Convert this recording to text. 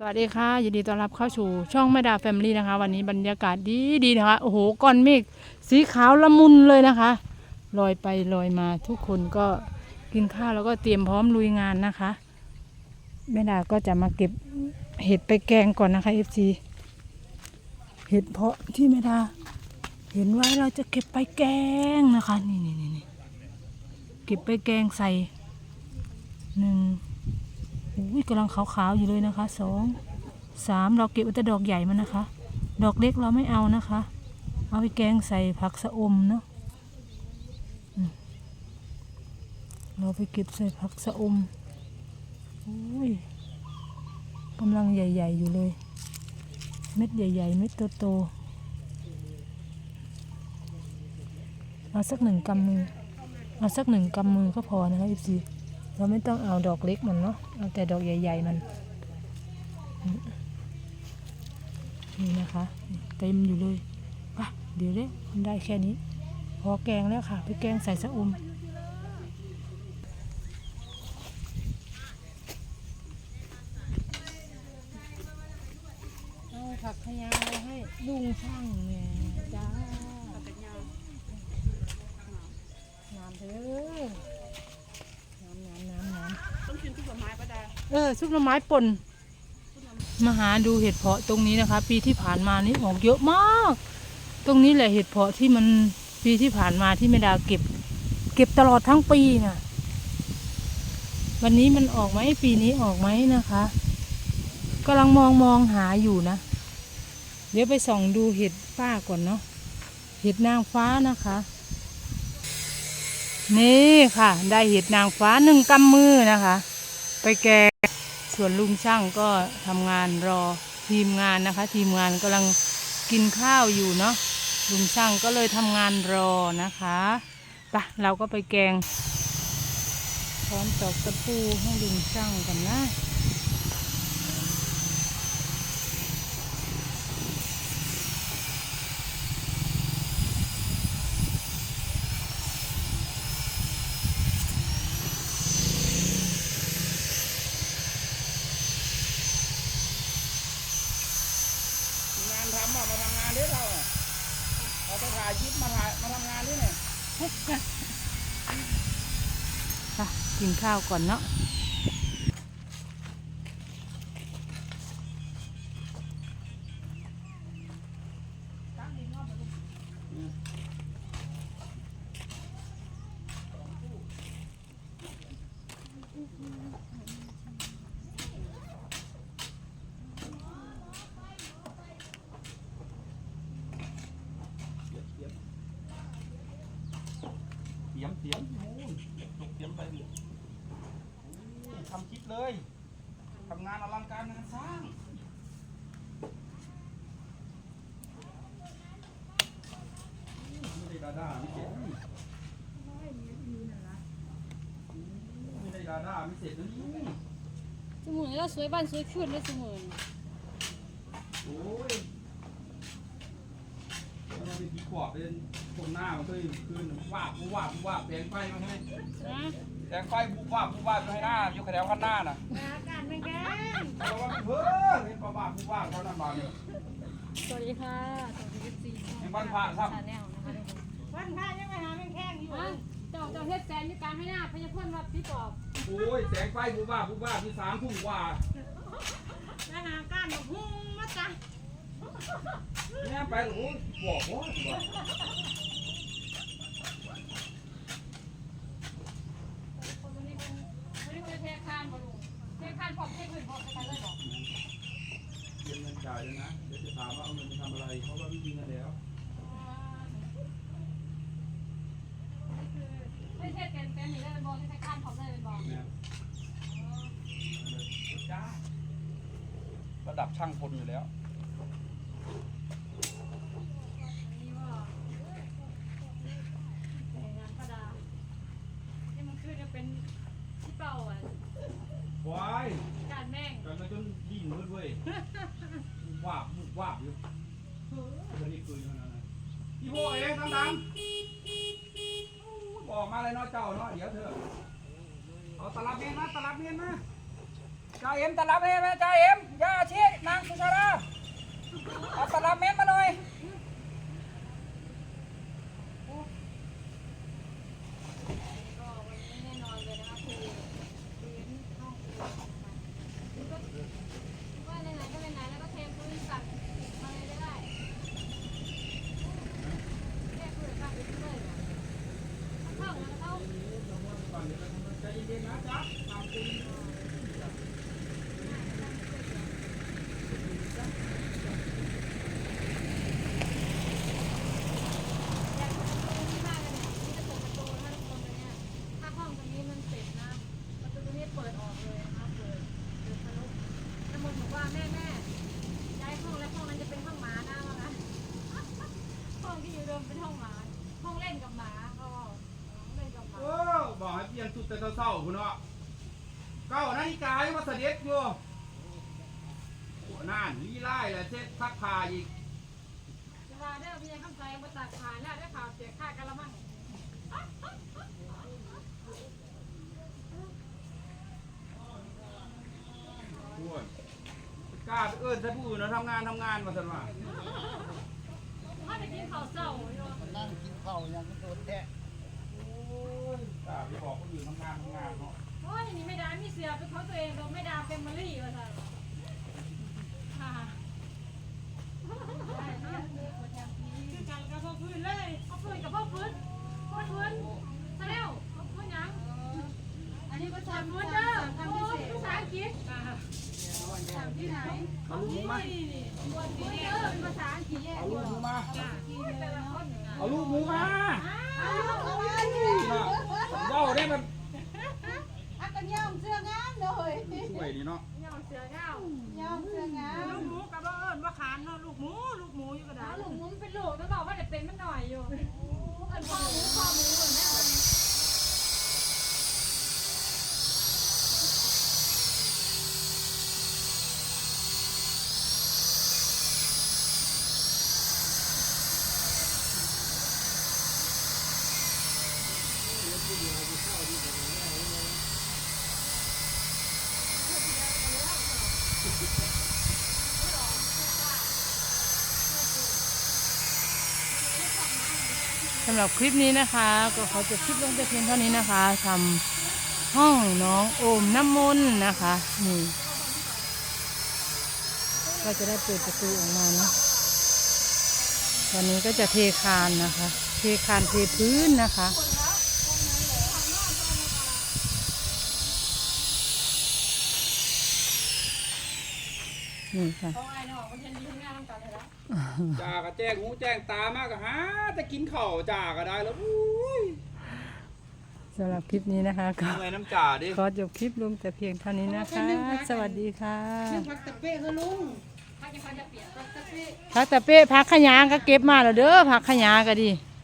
สวัสดีค่ะยินดีต้อนรับเข้าสู่ช่องแม่ดาแฟมิลี่นะคะ วันนี้บรรยากาศดีดีนะคะ โอ้โหก้อนเมฆสีขาวละมุนเลยนะคะลอยไปลอยมาทุกคนก็กินข้าวแล้วก็เตรียมพร้อมลุยงานนะคะแม่ดาก็จะมาเก็บเห็ดไปแกงก่อนนะคะเอฟซีเห็ดเพาะที่แม่ดา เห็นไว้เราจะเก็บไปแกงนะคะ นี่นี่นี่เก็บไปแกงใส่หนึ่ง อุ้ยกำลังขาวๆอยู่เลยนะคะสองสามเราเก็บแต่ดอกใหญ่มันนะคะ ดอกเล็กเราไม่เอานะคะ เอาไปแกงใส่ผักสะอมเนาะเราไปเก็บใส่ผักสะอมอุ้ยกำลังใหญ่ ๆ อยู่เลย เม็ดใหญ่ ๆ เม็ดโตๆเอาสักหนึ่งกำมือ เอาสักหนึ่งกำมือก็พอนะคะอีซี เราไม่ต้องเอาดอกเล็กมันเนาะเอาแต่ดอกใหญ่ ๆ มันนี่นะคะ เต็มอยู่เลยป่ะเดี๋ยวเด้มันได้แค่นี้ พอแกงแล้วค่ะไปแกงใส่สะอุมเอาผักขยาให้ลุงช่างเนี่ยจ้าน้ำเด้อน้ำน้ำน้ำน้ำ ต้องกินทุกผลไม้ปะดา เออซุปหน่อไม้ป่นมาหาดูเห็ดเพาะตรงนี้นะคะ ปีที่ผ่านมานี่ออกเยอะมาก ตรงนี้แหละเห็ดเพาะที่มันปีที่ผ่านมาที่ไม่ดาเก็บ เก็บตลอดทั้งปีน่ะ วันนี้มันออกไหมปีนี้ออกไหมนะคะกำลังมองมองหาอยู่นะ เดี๋ยวไปส่องดูเห็ดป้าก่อนเนาะเห็ดนางฟ้านะคะ นี่ค่ะ ได้เห็ดนางฟ้าหนึ่งกำมือนะคะ ไปแกงส่วนลุงช่างก็ทำงานรอทีมงานนะคะ ทีมงานกำลังกินข้าวอยู่เนาะลุงช่างก็เลยทำงานรอนะคะไปะเราก็ไปแกงพร้อมตอกตะปูให้ลุงช่างกันนะ มีงานทำอะมาทำงานด้วยเราอะเราไปถ่ายยิปมาถ่ายมาทำงานด้วยเนี่ย ค่ะ กินข้าวก่อนเนาะ ยมเตรียมโอ้ยตกเตรียมไปดิโอ้ยทำคลิปเลยทำงานอลังการงานสร้างไม่ได้ดาด้าไม่เสร็จนี่ไม่ได้ดาด้าไม่เสร็จนะนี่สมุนแล้วสวยบ้านสวยขึ้นแล้วสมุนโอ้ยแล้ว เราไปผีขวบเป็นตรงหน้ามันก็คืนวาบวาบวาบแดงไฟมาให้นะแดงไฟบุบวาบบุบวาบให้หน้าอยู่แถวข้างหน้าน่ะอากาศไม่แก่เราว่าเพิ่มเห็นประบาบุบวาบเท่านั้นบาเนี่ยสวัสดีค่ะ สวัสดีซียังบ้านพระครับชาแนลนะคะวันพระยังไปหาแมงแข้งอยู่เจ้าเจ้าเฮ็ดแฟนอยู่กลางให้หน้าพญาพ่นว่าพี่ปอบโอ้ยแสงไฟบุบวาบบุบวาบที่สามทุ่มกว่าไปหาก้านหุ้งมาจ้ะ เนี่ยไปหนูบอกว่าคนนี้เป็นวันนี้เป็นเทคานบ่ลุงเทคานพร้อมเทคอื่นพร้อมไปเลยบอกเตรียมเงินจ่ายเลยนะ เดี๋ยวจะถามว่าเอาเงินไปทำอะไร เพราะว่าไม่มีเงินแล้วไม่เทศเป็นเป็นนี่ได้เป็นบอกเทคานพร้อมได้เป็นบอกเนี่ยจ้าระดับช่างพลอยู่แล้ว นี่ว่าในงานประดานี่มันคือจะเป็นที่เป่าอะ ควายการแม่งกันมาจนยิ่งมืดเว้ยวาบบุบวาบอยู่เดี๋ยวนี้คืนอยู่นั่นนะพี่โบเองดำดำบอกมาเลยเนาะเจ้าเนาะเดี๋ยวเถอะเอาตลับเมตรมาตลับเมตรมาจ่าเอ็มตะลับให้ไหมจ่าเอ็มย่าชีนางสุชาดาเอาตะลับเม็ดมาหน่อย ก็วันนี้แน่นอนเลยนะคะคือพื้นห้องครัวนะคะก็ว่าไหนๆก็ไหนๆแล้วก็เทพื้นสั่งมาเลยได้แค่พื้นสั่งไปเรื่อยๆเข้าแล้วเข้า ใจเย็นๆนะจ๊ะทำจริง อยากจะประตูที่บ้านกันเนี่ยนี่จะเปิดประตูนะทุกคนเลยเนี่ยถ้าห้องตรงนี้มันเสร็จนะ ประตูตรงนี้เปิดออกเลยนะครับเปิดเปิดทะลุน้ำมนต์บอกว่าแม่แม่ย้ายห้องแล้วห้องนั้นจะเป็นห้องหมานะว่างั้นห้องที่อยู่เดิมเป็นห้องหมา ห้องเล่นกับหมาก็เล่นกับหมา โอ้บอกให้เปลี่ยนชุด แต่เศร้าๆคุณเนาะเก้านาฬิกายังมาเสด็จอยู่โอ้น่านลีไล่แหละเช็ดซักผ้าอีกเวลาเด้อพี่ยังคำใจมาตักขายแล้วได้ข่าวเสียค่ากะละมังพูดกล้าไปเอิ้นใส่ผู้อื่นเนาะทำงานทำงานมาสันว่า ถ้าจะกินข้าวเศร้าอยู่ นั่งกินข้าวยังโดนแทะโอ้ ยกล้าไปบอกคนอื่นทำงานทำงานเนาะโอ้ยนี่ไม่ได้มีเสือเป็นของตัวเองเราไม่ได้เฟมิลี่ว่าซั่นค่ะคือกันกับพ่อพื้นเลยเอาพื้นกับพ่อพื้นพ่อพื้นซะแล้วพ่อพื้นหยังอันนี้ก็สามทำพื้นเด้ออทำโอ้พิเศษภาษาอังกฤษทำที่ไหนเอาลูกหมูมานี่นี่พื้นเด้อเป็นภาษาอังกฤษเอาลูกหมูมาแต่ละเอาลูกหมูมา เอาเอาไว้น่ะ เว้าได้มันอักกันย่อมเสื้องามเลยช่วยนี่เนาะย่อเสือเงาย่อมเสื้องามลูกหมูกับว่าเอิญว่าขานเนาะลูกหมูลูกหมูอยู่กระดาเอาษลูกหมุนเป็นลูกแล้วบอกว่าเดี๋ยวเป็นมันหน่อยอยู่เอิ้นพ่อหมูพ่อหมูเหมือนแม่ สำหรับคลิปนี้นะคะ ก็ขอจบคลิปลงแต่เพียงเท่านี้นะคะทำห้องน้องโอมน้ำมนต์นะคะนี่ก็จะได้เปิดประตูออกมาเนาะตอนนี้ก็จะเทคานนะคะ เทคานเทพื้นนะคะ นี่ค่ะของไอ้เนาะมันจะดีงานกันเลยละจ่าก็แจ้งหูแจ้งตามากก็หาแต่กินข้าวจ่าก็ได้แล้วอุ้ยสำหรับคลิปนี้นะคะก็เมื่อยน้ำจ่าดิขอจบคลิปลงแต่เพียงเท่านี้นะคะ สวัสดีค่ะพักตะเป้คือลุงถ้าจะเขาจะเปลี่ยนก็จะเปลี่ยนพักแต่เป้พักขยางก็เก็บมาแล้วเด้อพักขยาก็ดีเ